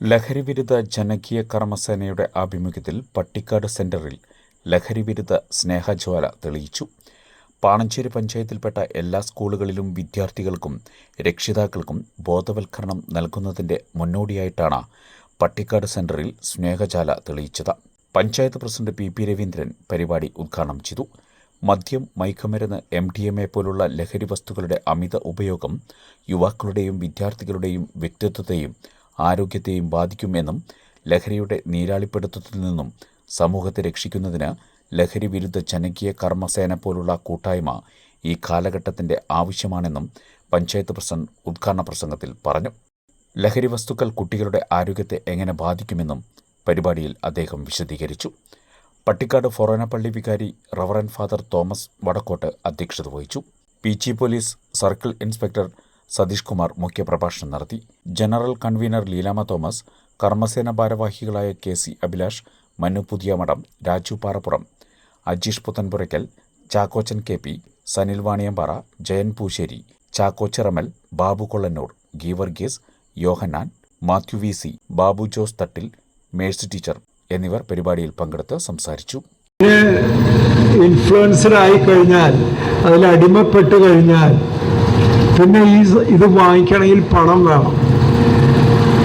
ലഹരിവിരുദ്ധ ജനകീയ കർമ്മസേനയുടെ ആഭിമുഖ്യത്തിൽ പട്ടിക്കാട് സെന്ററിൽ ലഹരിവിരുദ്ധ സ്നേഹജ്വാല തെളിയിച്ചു. പാണഞ്ചേരി പഞ്ചായത്തിൽപ്പെട്ട എല്ലാ സ്കൂളുകളിലും വിദ്യാർത്ഥികൾക്കും രക്ഷിതാക്കൾക്കും ബോധവൽക്കരണം നൽകുന്നതിന്റെ മുന്നോടിയായിട്ടാണ് പട്ടിക്കാട് സെന്ററിൽ സ്നേഹജാല തെളിയിച്ചത്. Panchayat president P P Raveendran പരിപാടി ഉദ്ഘാടനം ചെയ്തു. മദ്യം മയക്കുമരുന്ന് എം ഡി എം എ പോലുള്ള ലഹരി വസ്തുക്കളുടെ അമിത ഉപയോഗം യുവാക്കളുടെയും വിദ്യാർത്ഥികളുടെയും വ്യക്തിത്വത്തെയും ആരോഗ്യത്തെയും ബാധിക്കുമെന്നും ലഹരിയുടെ നീരാളിപ്പെടുത്തത്തിൽ നിന്നും സമൂഹത്തെ രക്ഷിക്കുന്നതിന് ലഹരി വിരുദ്ധ ജനകീയ കർമ്മസേന പോലുള്ള കൂട്ടായ്മ ഈ കാലഘട്ടത്തിന്റെ ആവശ്യമാണെന്നും പഞ്ചായത്ത് പ്രസിഡന്റ് ഉദ്ഘാടന പ്രസംഗത്തിൽ പറഞ്ഞു. ലഹരി വസ്തുക്കൾ കുട്ടികളുടെ ആരോഗ്യത്തെ എങ്ങനെ ബാധിക്കുമെന്നും പരിപാടിയിൽ അദ്ദേഹം വിശദീകരിച്ചു. പട്ടിക്കാട് ഫൊറോനപ്പള്ളി വികാരി റവറൻ ഫാദർ തോമസ് വടക്കോട്ട് അധ്യക്ഷത വഹിച്ചു. P G police circle inspector Satheesh Kumar മുഖ്യപ്രഭാഷണം നടത്തി. General convener Leelama Thomas Karmasena ഭാരവാഹികളായ K C Abhilash Manu Puthiyamadom Raju Parappuram Ajeesh Puthenpurackal Chakkochan K P Sanil Vaniyampara Jayan Poosseri Chakkochiramal Babu Kollannoor Geevarghese Yohannan Mathew V C Babu Jose Thattil Mercy teacher എന്നിവർ പരിപാടിയിൽ പങ്കെടുത്ത് സംസാരിച്ചു. Influencer ആയി കഴിഞ്ഞാൽ അതിൽ അടിമപ്പെട്ട് കഴിഞ്ഞാൽ പിന്നെ ഈ ഇത് വാങ്ങിക്കണമെങ്കിൽ പണം വേണം.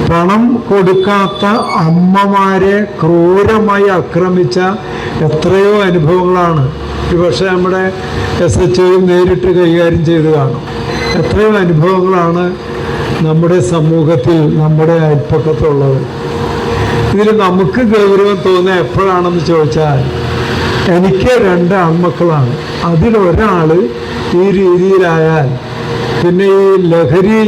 പണം കൊടുക്കാത്ത അമ്മമാരെ ക്രൂരമായി ആക്രമിച്ച എത്രയോ അനുഭവങ്ങളാണ്. പക്ഷേ നമ്മുടെ എസ് എച്ച് ഒയും നേരിട്ട് കൈകാര്യം ചെയ്ത് കാണും. എത്രയോ അനുഭവങ്ങളാണ് നമ്മുടെ സമൂഹത്തിൽ നമ്മുടെ അയൽപ്പക്കത്തുള്ളത് ഇതിൽ നമുക്ക് ഗൗരവം തോന്നുക എപ്പോഴാണെന്ന് ചോദിച്ചാൽ എനിക്ക് രണ്ട് ആൺമക്കളാണ്. അതിലൊരാൾ ഈ രീതിയിലായാൽ പിന്നെ ഈ ലഹരി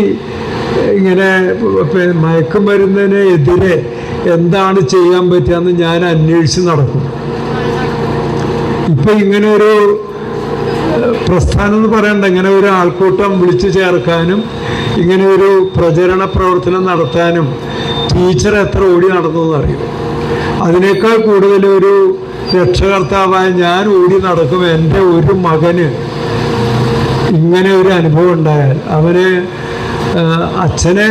ഇങ്ങനെ മയക്കം മയക്കുമരുന്നിനെതിരെ എന്താണ് ചെയ്യാൻ പറ്റുകയെന്ന് ഞാൻ അന്വേഷിച്ച് നടക്കും. ഇപ്പൊ ഇങ്ങനെ ഒരു പ്രസ്ഥാനം എന്ന് പറയണ്ട ഇങ്ങനെ ഒരു ആൾക്കൂട്ടം വിളിച്ചു ചേർക്കാനും ഇങ്ങനെ ഒരു പ്രചരണ പ്രവർത്തനം നടത്താനും ടീച്ചർ എത്ര ഓടി നടന്നു അറിയും അതിനേക്കാൾ കൂടുതൽ ഒരു രക്ഷകർത്താവായ ഞാൻ ഓടി നടക്കും. എന്റെ ഒരു മകന് ഇങ്ങനെ ഒരു അനുഭവം ഉണ്ടായാൽ അവന് അച്ഛനെ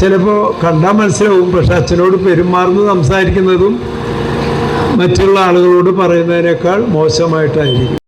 ചിലപ്പോൾ കണ്ടാൽ മനസ്സിലാവും. പക്ഷെ അച്ഛനോട് പെരുമാറുന്ന സംസാരിക്കുന്നതും മറ്റുള്ള ആളുകളോട് പറയുന്നതിനേക്കാൾ മോശമായിട്ടായിരിക്കും.